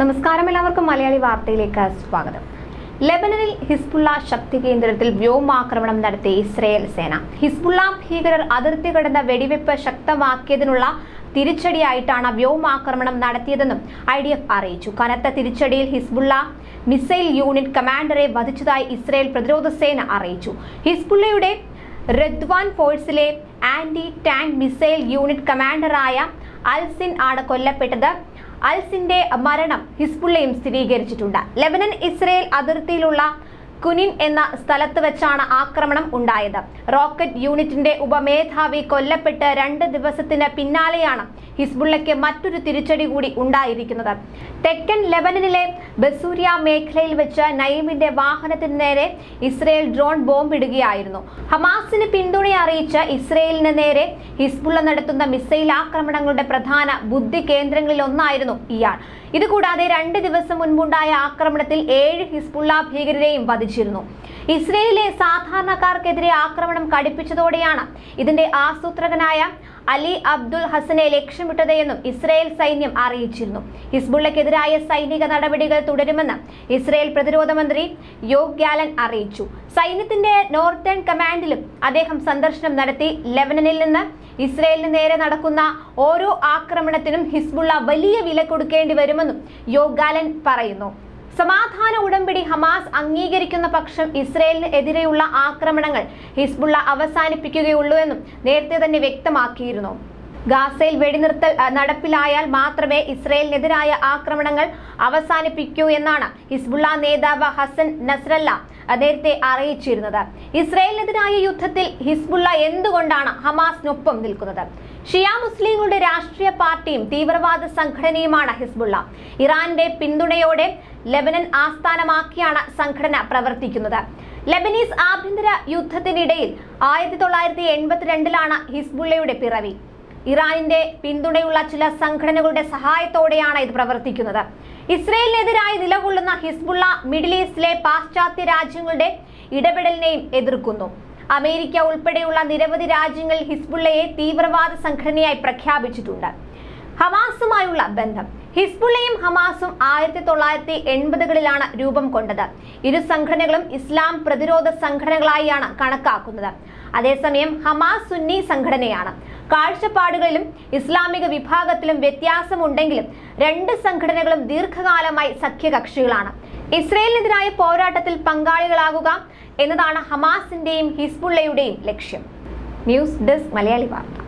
നമസ്കാരം എല്ലാവർക്കും മലയാളി വാർത്തയിലേക്ക് സ്വാഗതം. ലെബനനിൽ ഹിസ്ബുള്ള ശക്തി കേന്ദ്രത്തിൽ വ്യോമാക്രമണം നടത്തിയ ഇസ്രയേൽ സേന. ഹിസ്ബുള്ള ഭീകരർ അതിർത്തി കടന്ന വെടിവെപ്പ് ശക്തമാക്കിയതിനുള്ള തിരിച്ചടിയായിട്ടാണ് വ്യോമാക്രമണം നടത്തിയതെന്നും ഐ ഡി എഫ് അറിയിച്ചു. കനത്ത തിരിച്ചടിയിൽ ഹിസ്ബുള്ള മിസൈൽ യൂണിറ്റ് കമാൻഡറെ വധിച്ചതായി ഇസ്രയേൽ പ്രതിരോധ സേന അറിയിച്ചു. ഹിസ്ബുള്ളയുടെ റദ്വാൻ ഫോഴ്സിലെ ആന്റി ടാങ്ക് മിസൈൽ യൂണിറ്റ് കമാൻഡറായ അൽസിൻ ആണ് കൊല്ലപ്പെട്ടത്. അൽസിന്റെ മരണം ഹിസ്ബുള്ളയും സ്ഥിരീകരിച്ചിട്ടുണ്ട്. ലെബനൻ ഇസ്രയേൽ അതിർത്തിയിലുള്ള കുനിൻ എന്ന സ്ഥലത്ത് വെച്ചാണ് ആക്രമണം ഉണ്ടായത്. റോക്കറ്റ് യൂണിറ്റിന്റെ ഉപമേധാവി കൊല്ലപ്പെട്ട് രണ്ട് ദിവസത്തിന് പിന്നാലെയാണ് ഹിസ്ബുള്ളയ്ക്ക് മറ്റൊരു തിരിച്ചടി കൂടി ഉണ്ടായിരിക്കുന്നത്. തെക്കൻ ലെബനനിലെ ബസൂരിയ മേഖലയിൽ വെച്ച് നയീമിന്റെ വാഹനത്തിന് നേരെ ഇസ്രയേൽ ഡ്രോൺ ബോംബ് ഇടുകയായിരുന്നു ഹമാസിന് പിന്തുണ അറിയിച്ച് ഇസ്രയേലിന് നേരെ ഹിസ്ബുള്ള നടത്തുന്ന മിസൈൽ ആക്രമണങ്ങളുടെ പ്രധാന ബുദ്ധി കേന്ദ്രങ്ങളിൽ ഒന്നായിരുന്നു ഇയാൾ. ഇതുകൂടാതെ രണ്ട് ദിവസം മുൻപുണ്ടായ ആക്രമണത്തിൽ ഏഴ് ഹിസ്ബുള്ള ഭീകരരെയും വധിച്ചിരുന്നു. ഇസ്രയേലിലെ സാധാരണക്കാർക്കെതിരെ ആക്രമണം കടുപ്പിച്ചതോടെയാണ് ഇതിന്റെ ആസൂത്രകനായ അലി അബ്ദുൽ ഹസനെ ലക്ഷ്യമിട്ടത് എന്നും ഇസ്രയേൽ സൈന്യം അറിയിച്ചിരുന്നു. ഹിസ്ബുള്ളക്കെതിരായ സൈനിക നടപടികൾ തുടരുമെന്ന് ഇസ്രയേൽ പ്രതിരോധ മന്ത്രി യോഗ് ഗ്യാലൻ അറിയിച്ചു. സൈന്യത്തിന്റെ നോർത്തേൺ കമാൻഡിലും അദ്ദേഹം സന്ദർശനം നടത്തി ലെബനനിൽ നിന്ന് ഇസ്രയേലിന് നേരെ നടക്കുന്ന ഓരോ ആക്രമണത്തിനും ഹിസ്ബുള്ള വലിയ വില കൊടുക്കേണ്ടി വരുമെന്നും യോഗ് ഗാലൻ പറയുന്നു. സമാധാന ഉടമ്പടി ഹമാസ് അംഗീകരിക്കുന്ന പക്ഷം ഇസ്രയേലിന് എതിരെയുള്ള ആക്രമണങ്ങൾ ഹിസ്ബുള്ള അവസാനിപ്പിക്കുകയുള്ളൂ എന്നും നേരത്തെ തന്നെ വ്യക്തമാക്കിയിരുന്നു. ഗാസയിൽ വെടിനിർത്തൽ നടപ്പിലായാൽ മാത്രമേ ഇസ്രയേലിനെതിരായ ആക്രമണങ്ങൾ അവസാനിപ്പിക്കൂ എന്നാണ് ഹിസ്ബുള്ള നേതാവ് ഹസൻ നസ്രല്ല നേരത്തെ അറിയിച്ചിരുന്നത്. ഇസ്രയേലിനെതിരായ യുദ്ധത്തിൽ ഹിസ്ബുള്ള എന്തുകൊണ്ടാണ് ഹമാസിനൊപ്പം നിൽക്കുന്നത്? ഷിയ മുസ്ലിങ്ങളുടെ രാഷ്ട്രീയ പാർട്ടിയും തീവ്രവാദ സംഘടനയുമാണ് ഹിസ്ബുള്ള. ഇറാന്റെ പിന്തുണയോടെ ലെബനൻ ആസ്ഥാനമാക്കിയാണ് സംഘടന പ്രവർത്തിക്കുന്നത്. ലെബനീസ് ആഭ്യന്തര യുദ്ധത്തിനിടയിൽ ആയിരത്തി തൊള്ളായിരത്തി എൺപത്തിരണ്ടിലാണ് ഹിസ്ബുള്ളയുടെ പിറവി. ഇറാനിന്റെ പിന്തുണയുള്ള ചില സംഘടനകളുടെ സഹായത്തോടെയാണ് ഇത് പ്രവർത്തിക്കുന്നത്. ഇസ്രയേലിനെതിരായി നിലകൊള്ളുന്ന ഹിസ്ബുള്ള മിഡിൽ ഈസ്റ്റിലെ പാശ്ചാത്യ രാജ്യങ്ങളുടെ ഇടപെടലിനെയും എതിർക്കുന്നു. അമേരിക്ക ഉൾപ്പെടെയുള്ള നിരവധി രാജ്യങ്ങൾ ഹിസ്ബുള്ളയെ തീവ്രവാദ സംഘടനയായി പ്രഖ്യാപിച്ചിട്ടുണ്ട്. ഹമാസുമായുള്ള ബന്ധം. ഹിസ്ബുള്ളയും ഹമാസും ആയിരത്തി തൊള്ളായിരത്തി എൺപതുകളിലാണ് രൂപം കൊണ്ടത്. ഇരു സംഘടനകളും ഇസ്ലാം പ്രതിരോധ സംഘടനകളായാണ് കണക്കാക്കുന്നത്. അതേസമയം ഹമാസ് സുന്നി സംഘടനയാണ്. കാഴ്ചപ്പാടുകളിലും ഇസ്ലാമിക വിഭാഗത്തിലും വ്യത്യാസമുണ്ടെങ്കിലും രണ്ട് സംഘടനകളും ദീർഘകാലമായി സഖ്യകക്ഷികളാണ്. ഇസ്രയേലിനെതിരായ പോരാട്ടത്തിൽ പങ്കാളികളാകുക എന്നതാണ് ഹമാസിന്റെയും ഹിസ്ബുള്ളയുടെയും ലക്ഷ്യം. ന്യൂസ് ഡെസ്ക് മലയാളി വാർത്ത.